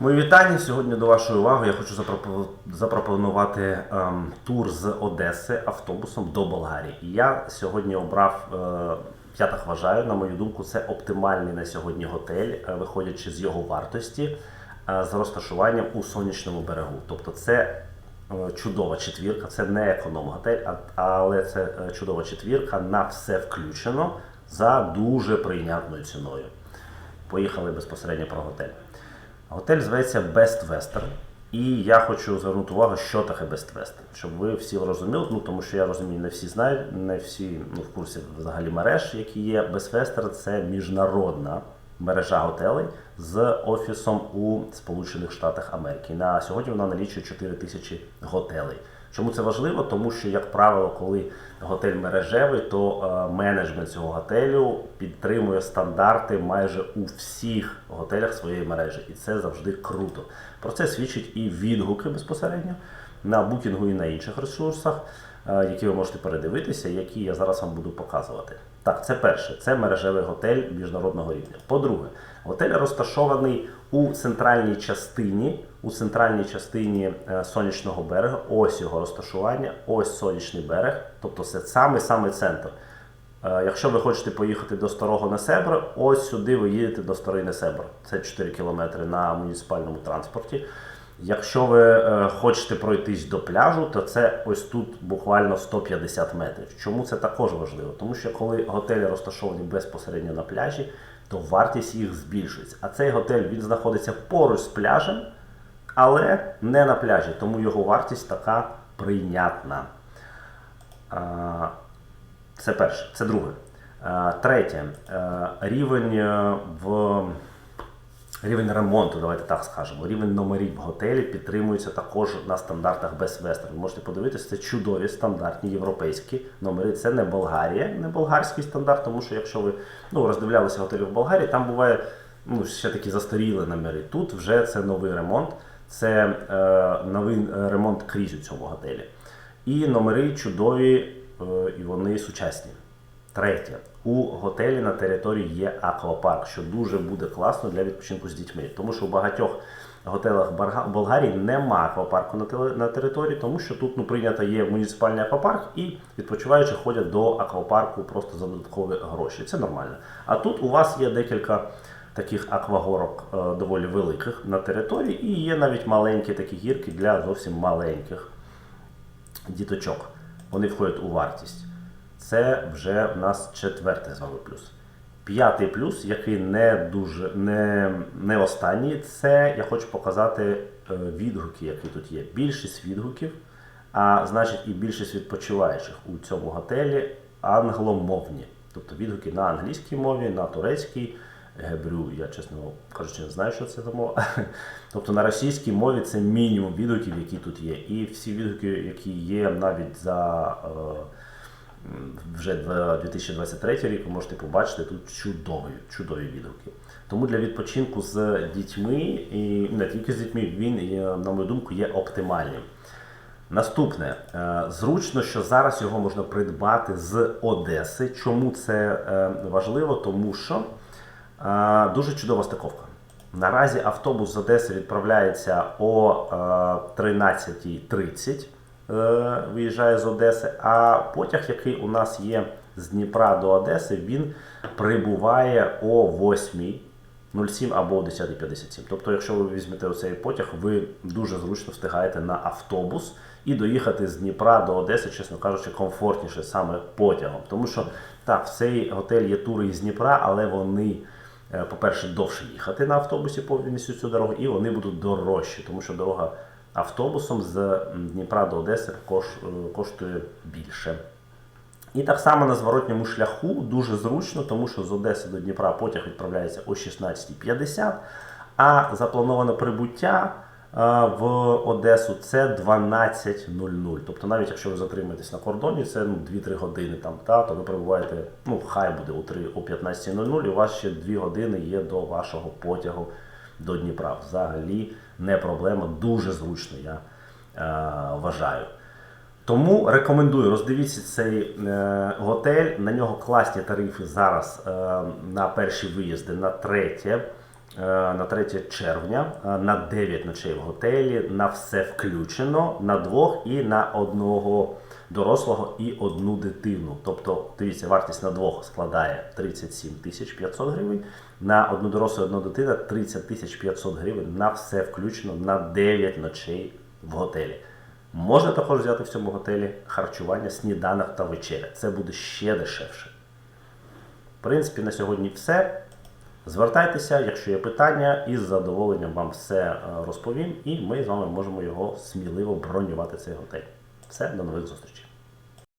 Мої вітання. Сьогодні до вашої уваги я хочу запропонувати ем, тур з Одеси автобусом до Болгарії. Я сьогодні обрав, е, я так вважаю, на мою думку, це оптимальний на сьогодні готель, е, виходячи з його вартості, е, з розташуванням у сонячному берегу. Тобто це е, чудова четвірка, це не економ-готель, але це чудова четвірка на все включено за дуже прийнятною ціною. Поїхали безпосередньо про готель. Готель зветься Best Western. І я хочу звернути увагу, що таке Best Western, щоб ви всі розуміли, ну тому що я розумію, не всі знають, не всі ну, в курсі взагалі мереж, які є. Best Western – це міжнародна мережа готелей з офісом у Сполучених Штатах Америки. На сьогодні вона налічує 4 тисячі готелей. Чому це важливо? Тому що, як правило, коли готель мережевий, то е, менеджмент цього готелю підтримує стандарти майже у всіх готелях своєї мережі, і це завжди круто. Про це свідчить і відгуки безпосередньо на букінгу і на інших ресурсах, е, які ви можете передивитися, які я зараз вам буду показувати. Так, це перше, це мережевий готель міжнародного рівня. По-друге, готель розташований у центральній частині, у центральній частині е, сонячного берега. Ось його розташування, ось сонячний берег, тобто це самий самий центр. Е, Якщо ви хочете поїхати до старого Несебра, ось сюди ви їдете до старий Несебр. Це 4 кілометри на муніципальному транспорті. Якщо ви е, хочете пройтись до пляжу, то це ось тут буквально 150 метрів. Чому це також важливо? Тому що коли готелі розташовані безпосередньо на пляжі, то вартість їх збільшується. А цей готель він знаходиться поруч з пляжем, але не на пляжі, тому його вартість така прийнятна. Це перше. Це друге. Третє. Е, Рівень е, в рівень ремонту, давайте так скажемо. Рівень номерів в готелі підтримується також на стандартах Best Western. Ви можете подивитися, це чудові стандартні європейські номери. Це не Болгарія, не болгарський стандарт, тому що якщо ви ну, роздивлялися готелі в Болгарії, там буває ну, ще такі застаріли номери. Тут вже це новий ремонт, це е, новий е, ремонт крізь у цьому готелі. І номери чудові, е, і вони сучасні. Третє. У готелі на території є аквапарк, що дуже буде класно для відпочинку з дітьми. Тому що у багатьох готелях Болгарії нема аквапарку на, території, тому що тут ну, прийнято є муніципальний аквапарк, і відпочиваючі ходять до аквапарку просто за додаткові гроші. Це нормально. А тут у вас є декілька таких аквагорок е, доволі великих на території, і є навіть маленькі такі гірки для зовсім маленьких діточок. Вони входять у вартість. Це вже в нас четвертий з вами плюс. П'ятий плюс, який не дуже не, не останній, це я хочу показати е, відгуки, які тут є. Більшість відгуків, а значить і більшість відпочиваючих у цьому готелі англомовні. Тобто відгуки на англійській мові, на турецькій. Гебрю, я чесно кажучи, не знаю, що це за мова. Тобто на російській мові це мінімум відгуків, які тут є. І всі відгуки, які є навіть за е, вже два- 2023 рік, ви можете побачити тут чудові, чудові відгуки. Тому для відпочинку з дітьми, і не тільки з дітьми, він, на мою думку, є оптимальним. Наступне, Е, зручно, що зараз його можна придбати з Одеси. Чому це е, важливо? Тому що е, дуже чудова стиковка. Наразі автобус з Одеси відправляється о е, 13.30, е, виїжджає з Одеси, а потяг, який у нас є з Дніпра до Одеси, він прибуває о 8.07 або о 10.57. Тобто, якщо ви візьмете оцей потяг, ви дуже зручно встигаєте на автобус і доїхати з Дніпра до Одеси, чесно кажучи, комфортніше саме потягом. Тому що так, в цей готель є тури із Дніпра, але вони. Е, По-перше, довше їхати на автобусі повністю цю дорогу, і вони будуть дорожчі, тому що дорога автобусом з Дніпра до Одеси е, коштує більше. І так само на зворотньому шляху дуже зручно, тому що з Одеси до Дніпра потяг відправляється о 16.50, а заплановане прибуття е, в Одесу це 12.00. Тобто навіть якщо ви затримаєтесь на кордоні, це ну, 2-3 години там, та, то ви прибуваєте, ну хай буде о 3, о 15.00, і у вас ще 2 години є до вашого потягу до Дніпра. Взагалі не проблема, дуже зручно, я е, вважаю. Тому рекомендую роздивіться цей е, готель. На нього класні тарифи зараз е, на перші виїзди, на третє на 3 червня е, на 9 ночей в готелі, на все включено, на двох і на одного дорослого і одну дитину. Тобто, дивіться, вартість на двох складає 37 тисяч 500 гривень, на одну дорослу і одну дитину 30 тисяч 500 гривень на все включено на 9 ночей в готелі. Можна також взяти в цьому готелі харчування, сніданок та вечеря. Це буде ще дешевше. В принципі, на сьогодні все. Звертайтеся, якщо є питання, із задоволенням вам все е, розповім, і ми з вами можемо його сміливо бронювати цей готель. Все, до нових зустрічей.